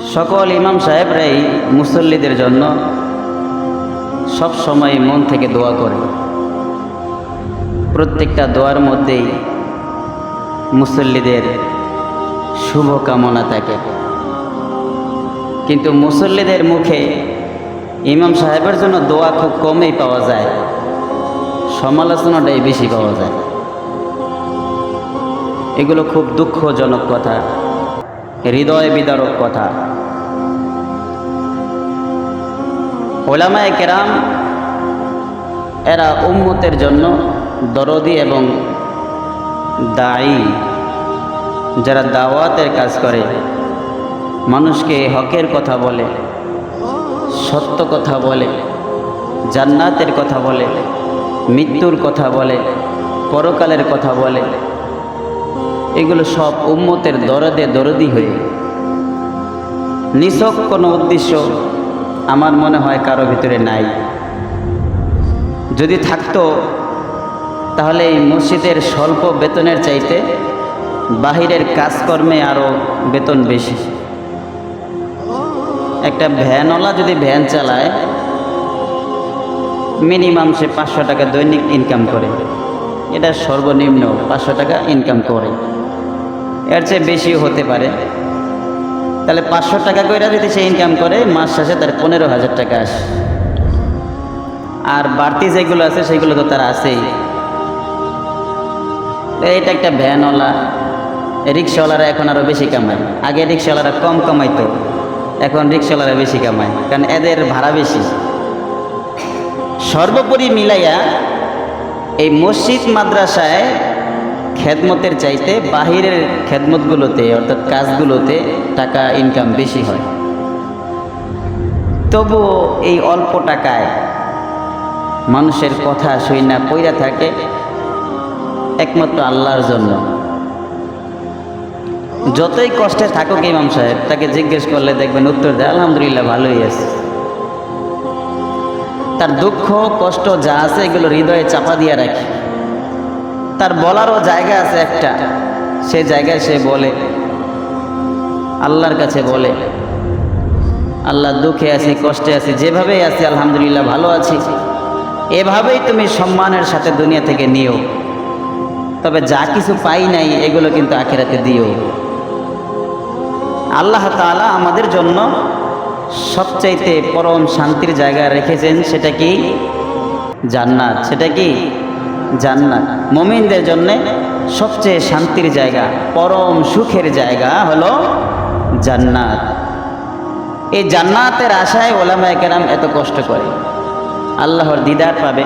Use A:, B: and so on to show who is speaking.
A: সকল ইমাম সাহেবরাই মুসল্লিদের জন্য সব সময় মন থেকে দোয়া করে। প্রত্যেকটা দোয়ার মধ্যেই মুসল্লিদের শুভ কামনা থাকে। কিন্তু মুসল্লিদের মুখে ইমাম সাহেবের জন্য দোয়া খুব কমই পাওয়া যায়। সমালোচনাটাই বেশি পাওয়া যায়। এগুলো খুব দুঃখজনক কথা। হৃদয় বিদারক কথা। ওলামায় কেরাম, এরা উম্মতের জন্য দরদি এবং দায়ী। যারা দাওয়াতের কাজ করে, মানুষকে হকের কথা বলে, সত্য কথা বলে, জান্নাতের কথা বলে, মৃত্যুর কথা বলে, পরকালের কথা বলে এগুলো সব উম্মতের দরদে দরদি হয়ে। নিছক কোনো উদ্দেশ্য আমার মনে হয় কারও ভিতরে নাই। যদি থাকতো, তাহলে এই মসজিদের স্বল্প বেতনের চাইতে বাহিরের কাজকর্মে আরও বেতন বেশি। একটা ভ্যানওয়ালা যদি ভ্যান চালায়, মিনিমাম সে পাঁচশো টাকা দৈনিক ইনকাম করে। এটা সর্বনিম্ন পাঁচশো টাকা ইনকাম করে। এর চেয়ে বেশিও হতে পারে। তাহলে পাঁচশো টাকা করে যদি সে ইনকাম করে, মাস শেষে তার পনেরো হাজার টাকা আসে। আর বাড়তি যেগুলো আছে, সেগুলো তো তার আছেই। এটা একটা ভ্যানওয়ালা। রিক্সাওয়ালারা এখন আরও বেশি কামায়। আগে রিক্সাওয়ালারা কম কামাইতো, এখন রিক্সাওয়ালারা বেশি কামায়, কারণ এদের ভাড়া বেশি। সর্বোপরি মিলাইয়া এই মসজিদ মাদ্রাসায় খেদমতের চাইতে বাহিরের খেদমতগুলোতে, অর্থাৎ কাজগুলোতে টাকা ইনকাম বেশি হয়। তবুও এই অল্প টাকায় মানুষের কথা শুই না, পইরা থাকে একমাত্র আল্লাহর জন্য। যতই কষ্টে থাকুক ইমাম সাহেব, তাকে জিজ্ঞেস করলে দেখবেন উত্তর দেয়, আলহামদুলিল্লাহ, ভালোই আছে। তার দুঃখ, কষ্ট যা আছে, এগুলো হৃদয়ে চাপা দিয়ে রাখে। তার বলারও জায়গা আছে একটা। সে জায়গায় সে বলে। আল্লাহর কাছে বলে। আল্লাহ দুঃখে আছি, কষ্টে আছি, যেভাবেই আছি, আলহামদুলিল্লাহ ভালো আছি। এভাবেই তুমি সম্মানের সাথে দুনিয়া থেকে নিও। তবে যা কিছু পাই নাই, এগুলো কিন্তু আখেরাতে দিও। আল্লাহ তাআলা আমাদের জন্য সবচাইতে পরম শান্তির জায়গা রেখেছেন, সেটা কি? জান্নাত। সেটা কি? জান্নাত। মমিনদের জন্য সবচেয়ে শান্তির জায়গা, পরম সুখের জায়গা হলো জান্নাত। এই জান্নাতের আশায় ওলামায় কেরাম এত কষ্ট করে। আল্লাহর দিদার পাবে